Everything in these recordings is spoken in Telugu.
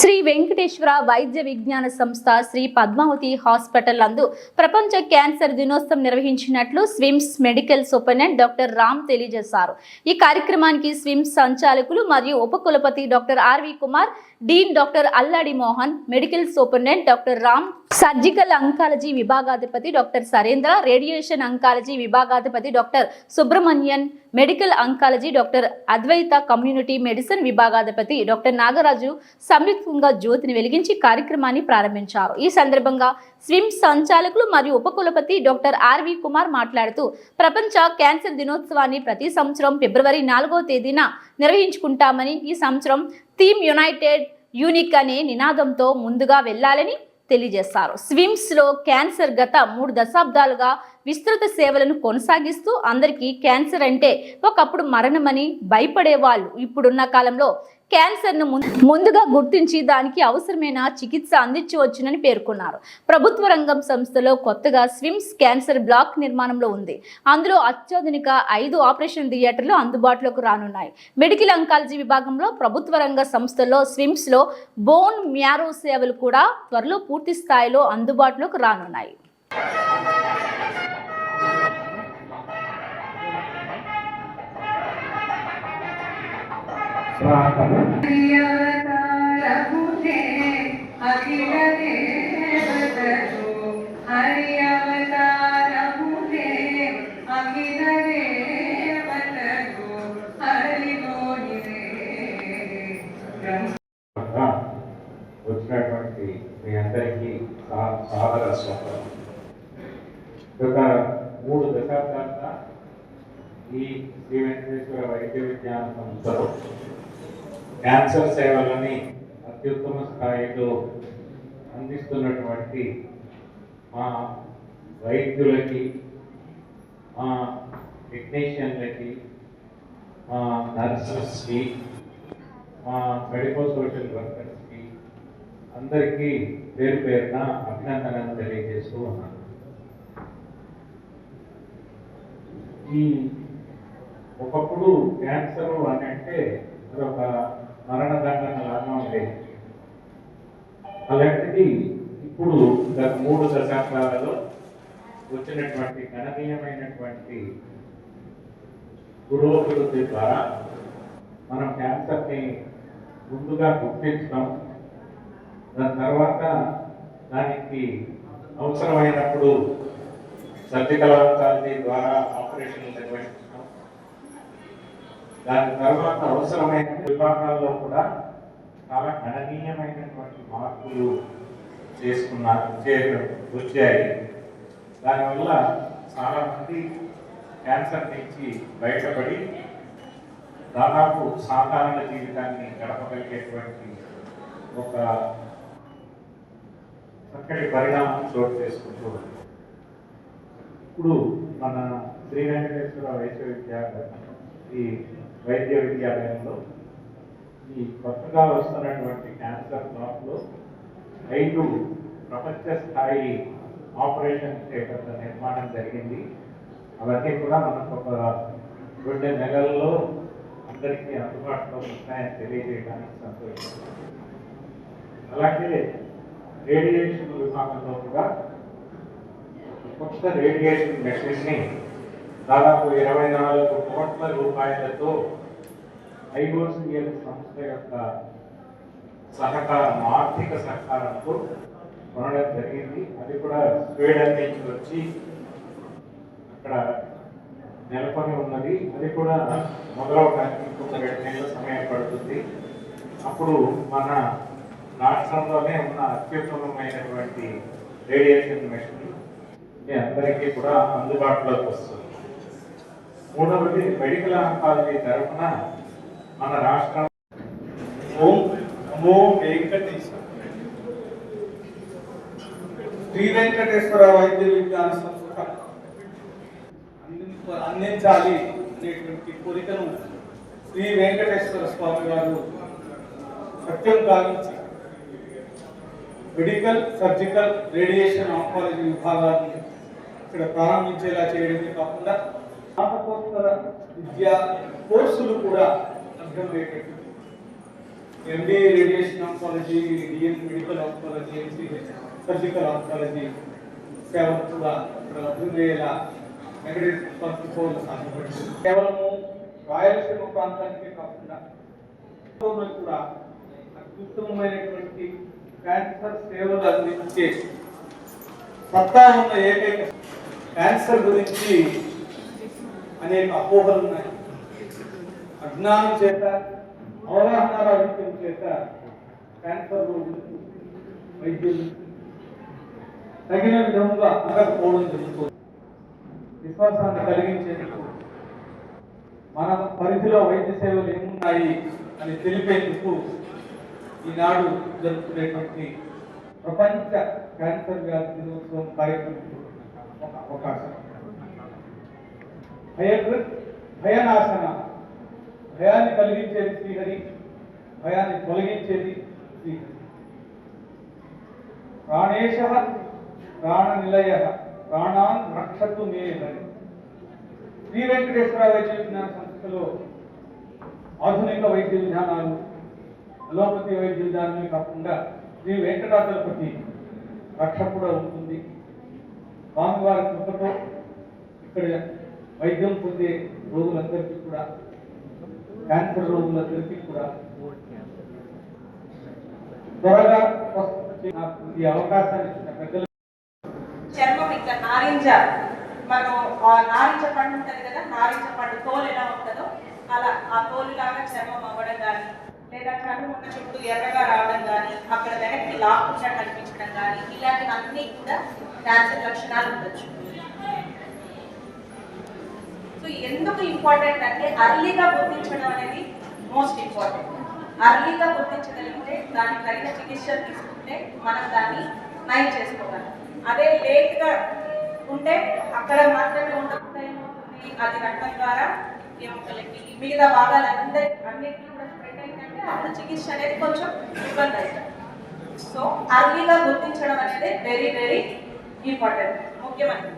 శ్రీ వెంకటేశ్వర వైద్య విజ్ఞాన సంస్థ శ్రీ పద్మావతి హాస్పిటల్ నందు ప్రపంచ క్యాన్సర్ దినోత్సవం నిర్వహించినట్లు SVIMS medical superintendent doctor Ram తెలియజేశారు. ఈ కార్యక్రమానికి స్విమ్స్ సంచాలకులు మరియు ఉపకులపతి doctor R V Kumar dean doctor Alladi Mohan medical superintendent doctor Ram surgical oncology విభాగాధిపతి doctor Narendra radiation oncology విభాగాధిపతి doctor Subrahmanyan medical oncology doctor Advaita community medicine విభాగాధిపతి doctor Nagaraju సంయుక్తంగా జ్యోతిని వెలిగించి కార్యక్రమాన్ని ప్రారంభించారు. ఈ సందర్భంగా స్విమ్ సంచాలకులు మరియు ఉపకులపతి డాక్టర్ ఆర్వి కుమార్ మాట్లాడుతూ ప్రపంచ క్యాన్సర్ దినోత్సవాన్ని ప్రతి సంవత్సరం ఫిబ్రవరి నాలుగో తేదీన నిర్వహించుకుంటామని ఈ సంవత్సరం థీమ్ యునైటెడ్ యూనిక్ అనే నినాదంతో ముందుగా వెళ్ళాలని తెలియజేశారు. స్విమ్స్లో క్యాన్సర్ గత మూడు దశాబ్దాలుగా విస్తృత సేవలను కొనసాగిస్తూ అందరికీ క్యాన్సర్ అంటే ఒకప్పుడు మరణమని భయపడేవాళ్ళు. ఇప్పుడున్న కాలంలో క్యాన్సర్ను ముందుగా గుర్తించి దానికి అవసరమైన చికిత్స అందించవచ్చునని పేర్కొన్నారు. ప్రభుత్వ రంగం సంస్థలో కొత్తగా స్విమ్స్ క్యాన్సర్ బ్లాక్ నిర్మాణంలో ఉంది. అందులో అత్యాధునిక ఐదు ఆపరేషన్ థియేటర్లు అందుబాటులోకి రానున్నాయి. మెడికల్ అంకాలజీ విభాగంలో ప్రభుత్వ రంగ సంస్థల్లో స్విమ్స్లో బోన్ మ్యారో సేవలు కూడా త్వరలో పూర్తి స్థాయిలో అందుబాటులోకి రానున్నాయి. వచ్చినటువంటి మీ అందరికీ సా- సాదర స్వాగతం గత మూడు దశాబ్దాలుగా ఈ శ్రీ వెంకటేశ్వర వైద్య విజ్ఞాన సంస్థలో క్యాన్సర్ సేవలని అత్యుత్తమ స్థాయిలో అందిస్తున్నటువంటి మా వైద్యులకి మా టెక్నీషియన్లకి మా నర్సెస్కి మా మెడికల్ సోషల్ వర్కర్స్కి అందరికీ పేరు పేరున అభినందనలు తెలియజేస్తూ ఉన్నాను. ఈ ఒకప్పుడు క్యాన్సర్ అని అంటే అదొక మరణదండన లాగా ఉండేది అలాంటిది ఇప్పుడు గత మూడు దశాబ్దాలలో వచ్చినటువంటి గణనీయమైనటువంటి పురోభివృద్ధి ద్వారా మనం క్యాన్సర్ని ముందుగా గుర్తించడం దాని తర్వాత దానికి అవసరమైనప్పుడు సర్జికల్ ఆంకాలజీ ద్వారా ఆపరేషన్లు నిర్వహించడం దాని తర్వాత అవసరమైన విభాగాల్లో కూడా చాలా గణనీయమైనటువంటి మార్పులు చేసుకున్నారు వృద్ధి వచ్చాయి దానివల్ల చాలామంది క్యాన్సర్ నుంచి బయటపడి దాదాపు సాధారణ జీవితాన్ని గడపగలిగేటువంటి ఒక చక్కటి పరిణామం చోటు చేసుకుంటూ ఇప్పుడు మన శ్రీ వెంకటేశ్వర వైద్య విద్యాలయం ఈ వైద్య విద్యాలయంలో ఈ కొత్తగా వస్తున్నటువంటి క్యాన్సర్ బ్లాక్లో ఐదు ప్రపంచ స్థాయి ఆపరేషన్ థియేటర్ల నిర్మాణం జరిగింది. అవన్నీ కూడా మనకు ఒక రెండు నెలల్లో అందరికీ అందుబాటులో ఉంటాయని తెలియజేయడానికి సంతోషం అలాగే రేడియేషన్ విభాగంలో కూడా కొత్త రేడియేషన్ మెషిన్ని దాదాపు ఇరవై నాలుగు కోట్ల రూపాయలతో ఐఓసిఎల్ సంస్థ యొక్క సహకారం ఆర్థిక సహకారంతో కొనడం జరిగింది. అది కూడా స్వీడన్ నుంచి వచ్చి అక్కడ నెలకొని ఉన్నది. అది కూడా మొదలవడానికి ఇంకొక రెండు నెలల సమయం పడుతుంది. అప్పుడు మన రాష్ట్రంలోనే ఉన్న అత్యుత్తమమైనటువంటి రేడియేషన్ మెషిన్ మీ అందరికీ కూడా అందుబాటులోకి వస్తుంది. మూడవది మెడికల్ ఆంకాలజీ తరఫున మన రాష్ట్రం మో వెంకటేశ్వర. శ్రీ వెంకటేశ్వర వైద్య విజ్ఞాన సంస్థ. అందించాలి అనేటువంటి కోరికను శ్రీ వెంకటేశ్వర స్వామి వారు సత్యం గావించి మెడికల్ సర్జికల్ రేడియేషన్ ఆంకాలజీ విభాగాన్ని ఇక్కడ ప్రారంభించేలా చేయడమే కాకుండా స్నాతకోత్తర విద్యా కోర్సులు కూడా అర్థమయ్యేటట్టు M D radiation oncology D N medical oncology surgical oncology సేవలు కూడా ఇక్కడ లభ్యమయ్యేలా వెంకటేశ్వర స్వామి కోరిక సాధ్యపడింది కేవలము రాయలసీమ ప్రాంతానికే కాకుండా కూడా అత్యుత్తమమైనటువంటి క్యాన్సర్ సేవలు అందించే సత్తా ఉన్న ఏకైక క్యాన్సర్ గురించి అనేక అపోహలు ఉన్నాయి. అజ్ఞానం చేత అవగాహన రాహిత్యం చేత క్యాన్సర్ వైద్యులు తగిన విధంగా అందకపోవడం జరుగుతుంది. విశ్వాసాన్ని కలిగించేందుకు మన పరిధిలో వైద్య సేవలు ఏమున్నాయి అని తెలిపేందుకు ఈనాడు జరుపుకునేటువంటి ప్రపంచ క్యాన్సర్ వ్యాధి దినోత్సవం కార్యక్రమం ఒక అవకాశం. భయకృత్ భయనాశన భయాన్ని కలిగించేది శ్రీహరి. భయాన్ని తొలగించేది శ్రీహరి. ప్రాణేశ ప్రాణ నిలయ ప్రాణాన్ రక్షతు మే హరి శ్రీ వెంకటేశ్వర వైద్య విజ్ఞాన సంస్థలో ఆధునిక వైద్య విధానాలు అలోపతి వైద్య విధానమే కాకుండా శ్రీ వెంకటాచలపతి రక్ష కూడా ఉంటుంది స్వామివారి కృపతో ఇక్కడ వైద్యం పొందే రోగులందరికీ కూడా క్యాన్సర్ రోగులందరికీ కూడా త్వరగా ఈ అవకాశాన్ని ఇచ్చిన పెద్దలు. చర్మం ఇట్లా నారింజ మనం ఆ నారింజ పండు ఉంటుంది కదా నారింజ పండు తోలు ఎలా ఉంటుందో అలా ఆ తోలు లాగా చర్మం అవ్వడం కానీ లేదా కన్ను ఉన్న చుట్టూ ఎర్రగా రావడం కానీ అక్కడ వెనక్కి లాక్కుండా కనిపించడం కానీ ఇలాంటివన్నీ కూడా క్యాన్సర్ లక్షణాలు ఉండొచ్చు. సో ఎందుకు ఇంపార్టెంట్ అంటే అర్లీగా గుర్తించడం అనేది మోస్ట్ ఇంపార్టెంట్ అర్లీగా గుర్తించగలిగితే దానికి తగిన చికిత్స తీసుకుంటే మనం దాన్ని నయం చేసుకోగలం. అదే లేట్గా ఉంటే అక్కడ మాత్రమే ఉండకపోతే అది రక్తం ద్వారా ఎముకలకి మిగతా భాగాలు అందరి అన్నింటినీ కూడా స్ప్రెడ్ అయిందంటే అప్పుడు చికిత్స అనేది కొంచెం ఇబ్బంది అవుతుంది. సో అర్లీగా గుర్తించడం అనేది వెరీ వెరీ ఇంపార్టెంట్ ముఖ్యమైనది.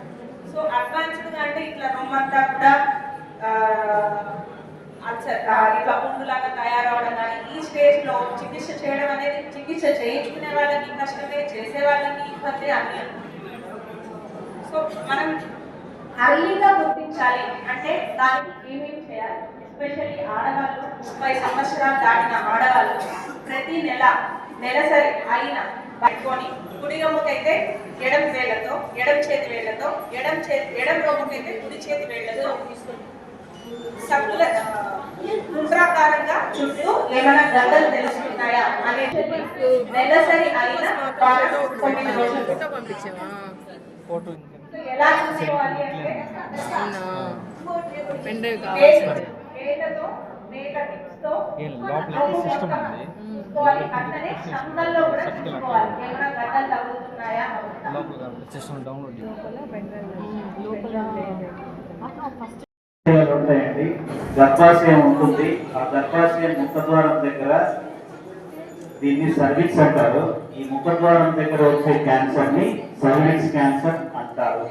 సో అడ్వాన్స్డ్గా అంటే ఇట్లా రొమ్మంతా కూడా ఆ, అల్సర్ లాగా ఇట్లా పుండులాగా తయారవడం కానీ ఈ స్టేజ్లో చికిత్స చేయడం అనేది చికిత్స చేయించుకునే వాళ్ళకి కష్టమే చేసే వాళ్ళకి ఇబ్బంది అన్ని సో మనం అర్లీగా గుర్తించాలి అంటే దానికి ఏమేమి చేయాలి? ఎస్పెషల్లీ ఆడవాళ్ళు ముప్పై సంవత్సరాలు దాటిన ఆడవాళ్ళు ప్రతి నెల నెలసరి అయిన పట్టుకొని కుడి రొమ్ముకైతే ఎడం వేళ్ళతో ఎడం చేతి వేళ్ళతో ఎడం చేతి ఎడం రొమ్ముకైతే కుడి చేతి వేళ్ళతో సబ్బుల పుండ్రాకారంగా చుట్టూ ఏమైనా తెలుస్తున్నాయా అనేది నెలసరి అయిన వారం తొమ్మిది రోజులు సో ఎలా చూసుకోవాలి అంటే పెన్ డ్రైవ్ వేలు- కావాల్సిందే. వేళ్ళతో వేళ్ళ టిప్స్తో ఏ లోపల సిస్టమ్ ఉంది. చూసుకోవాలి అట్లనే చందల్లో కూడా చూసుకోవాలి ఏమైనా గడ్డలు తగులుతున్నాయా? ఉంటాయండి. గర్భాశయం ఉంటుంది. ఆ గర్భాశయం ముఖద్వారం దగ్గర దీన్ని సర్వీక్స్ అంటారు. ఈ ముఖద్వారం దగ్గర వచ్చే క్యాన్సర్ని సర్వీక్స్ క్యాన్సర్ అంటారు.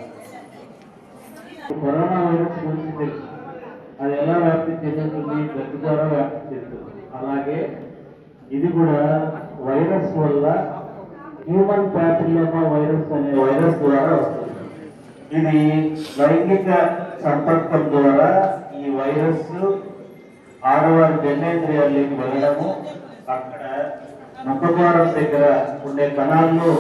కరోనా వైరస్ గురించి తెలుసు. అది ఎలా వ్యాప్తి చెందుతుంది? గట్టి ద్వారా వ్యాప్తి చెందుతుంది. అలాగే ఇది కూడా వైరస్ వల్ల హ్యూమన్ ప్యాపిల్లోమా వైరస్ అనే వైరస్ ద్వారా వస్తుంది. ఇది లైంగిక సంపర్కం ద్వారా ఈ వైరస్ ఆడవారి జనేంద్రియాల్లోకి వెళ్ళడము అక్కడ ముఖద్వారం దగ్గర ఉండే కణాల్లో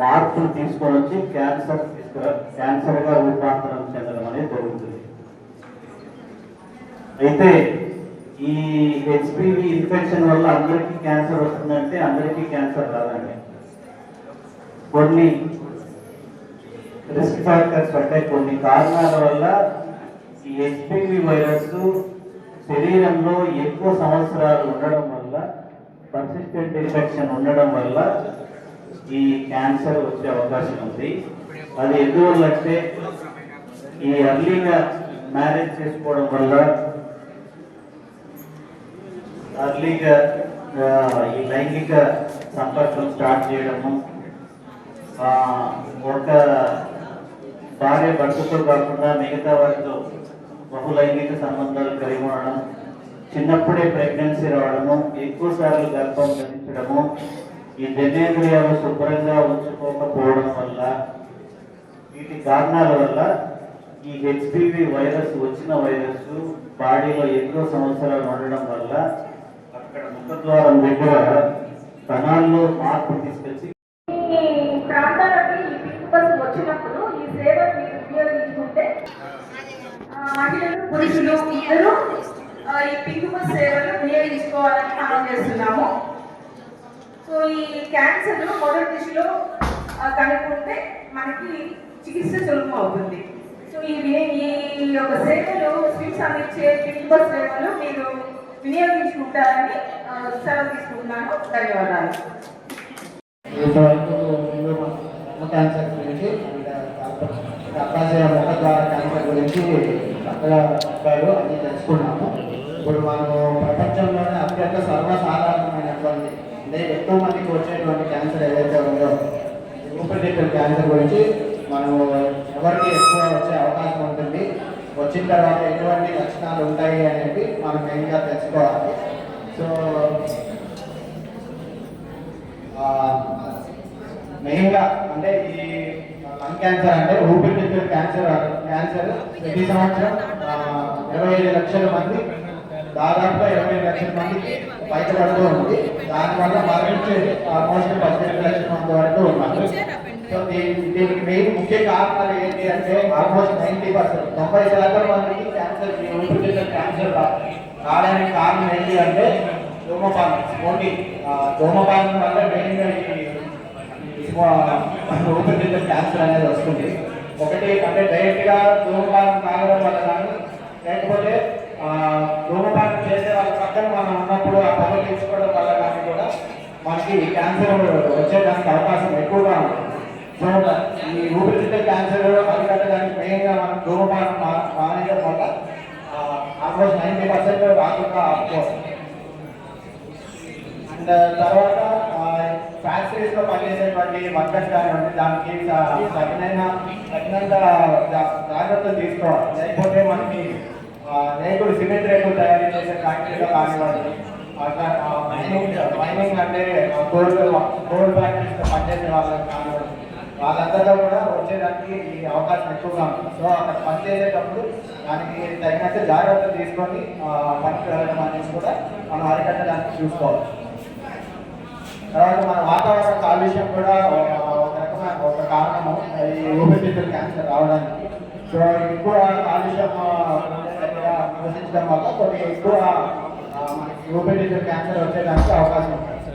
మార్పులు తీసుకొని వచ్చి క్యాన్సర్ తీసుకురా క్యాన్సర్గా రూపాంతరం చెందడం అనేది జరుగుతుంది. అయితే ఈ హెచ్పివి ఇన్ఫెక్షన్ వల్ల అందరికీ క్యాన్సర్ వస్తుందంటే అందరికీ క్యాన్సర్ రాదండి కొన్ని రిస్క్ ఫ్యాక్టర్స్ అంటే కొన్ని కారణాల వల్ల ఈ హెచ్పివి వైరస్ శరీరంలో ఎక్కువ సంవత్సరాలు ఉండడం వల్ల పర్సిస్టెంట్ ఇన్ఫెక్షన్ ఉండడం వల్ల ఈ క్యాన్సర్ వచ్చే అవకాశం ఉంది. అది ఎందువల్ల అంటే ఈ ఎర్లీగా మ్యారేజ్ చేసుకోవడం వల్ల అర్లీగా ఈ లైంగిక సంపర్కం స్టార్ట్ చేయడము ఒక భార్య భర్తతో కాకుండా మిగతా వారితో బహులైంగిక సంబంధాలు కలిగి ఉండడం చిన్నప్పుడే ప్రెగ్నెన్సీ రావడము ఎక్కువ సార్లు గర్భం ధరించడము ఈ జనేంద్రియాలు శుభ్రంగా ఉంచుకోకపోవడం వల్ల వీటి కారణాల వల్ల ఈ హెచ్పివి వైరస్ వచ్చిన వైరస్ బాడీలో ఎక్కువ సంవత్సరాలు ఉండడం వల్ల అక్కడ దగ్గర కణాల్లో మార్పు తీసుకొచ్చి ఈ ప్రాంతాలకి ఈ పింక్ వచ్చినప్పుడు ఈ సేవ మీరు ఉపయోగించుకుంటే మహిళలు పురుషులు ఈ పింక్ బస్ సేవలు వినియోగించుకోవాలని మనం చేస్తున్నాము. సో ఈ క్యాన్సర్ మొదటి దిశలో కనుక్కుంటే మనకి చికిత్స సులభం అవుతుంది. సో ఈ ఈ యొక్క సేవలు స్విమ్స్ అందించే పింక్ బస్ సేవలు మీరు వినియోగించుకుంటారని సెలవు తీసుకుంటున్నాను. ధన్యవాదాలు. క్యాన్సర్ గురించి గర్భాశయ ముఖ ద్వారా క్యాన్సర్ గురించి చక్కగా చెప్పారు అన్ని తెలుసుకున్నాము. ఇప్పుడు మనము ప్రపంచంలోనే అత్యంత సర్వసాధారణమైనటువంటి అంటే ఎక్కువ మందికి వచ్చేటువంటి క్యాన్సర్ ఏదైతే ఉందో ఊపిరితిత్తుల క్యాన్సర్ గురించి మనము ఎవరికి ఎక్కువ వచ్చే అవకాశం ఉంటుంది వచ్చిన తర్వాత ఎటువంటి లక్షణాలు ఉంటాయి అనేది మనం మెయిన్గా తెలుసుకోవాలి. సో మెయిన్గా అంటే ఈ లంగ్ క్యాన్సర్ అంటే ఊపిరితిత్తుల క్యాన్సర్ క్యాన్సర్ ప్రతి సంవత్సరం ఇరవై ఐదు లక్షల మంది దాదాపుగా ఇరవై ఐదు లక్షల మందికి బయటపడుతూ ఉంది. దానివల్ల మరణించే ఆల్మోస్ట్ పద్దెనిమిది లక్షల మంది వరకు ఉన్నారు. సో దీనికి మెయిన్ ముఖ్య కారణాలు ఏంటి అంటే ఆల్మోస్ట్ నైంటీ పర్సెంట్ తొంభై శాతం మందికి క్యాన్సర్ ఊపిరితిత్తుల క్యాన్సర్ రావడానికి కారణం ఏంటి అంటే ధూమపానం ఓన్లీ ధూమపానం వల్ల మెయిన్గా ఈ ఊపిరితిత్తుల క్యాన్సర్ అనేది వస్తుంది. ఒకటి అంటే డైరెక్ట్గా ధూమపానం తాగడం వల్ల కానీ లేకపోతే ధూమపానం చేసే వాళ్ళ పక్కన మనం ఉన్నప్పుడు ఆ పొగ తీసుకోవడం వల్ల కానీ కూడా మనకి క్యాన్సర్ వచ్చేదానికి అవకాశం ఎక్కువగా ఉంది. సో ఈ ఊపిరితిత్తుల క్యాన్సర్ అరికట్టడానికి మెయిన్గా మనం ధూమపానం మా- మానేయడం వల్ల ఆల్మోస్ట్ నైంటీ పర్సెంట్ రాకుండా ఆపుకోవాలి. అండ్ తర్వాత ఫ్యాక్టరీస్లో పనిచేసేటువంటి వర్కర్స్ కానివ్వండి దానికి తగినైన తగినంత జా- జాగ్రత్తలు తీసుకోవాలి. లేకపోతే మనకి రేకులు సిమెంట్ రేకులు తయారు చేసే ఫ్యాక్టరీలో కానివ్వండి అట్లా మైనింగ్ మైనింగ్ అంటే గోల్డ్ గోల్డ్ ఫ్యాక్టరీస్ పనిచేసే వాళ్ళకి కానివ్వండి వాళ్ళందరిలో కూడా వచ్చేదానికి ఈ అవకాశం ఎక్కువగా ఉంటుంది. సో అక్కడ పనిచేసేటప్పుడు దానికి తగినట్టు జాగ్రత్తలు తీసుకొని పనికి వెళ్ళడం అనేది కూడా మనం అరికట్టడానికి చూసుకోవాలి తర్వాత మన వాతావరణ కాలుష్యం కూడా ఒక రకమైన ఒక కారణము. ఈ ఊపిరితిత్తుల క్యాన్సర్ రావడానికి. సో ఎక్కువ కాలుష్యం నివసించడం వల్ల కొన్ని ఎక్కువ మనకి ఊపిరితిత్తుల క్యాన్సర్ వచ్చేదానికి అవకాశం ఉంటుంది.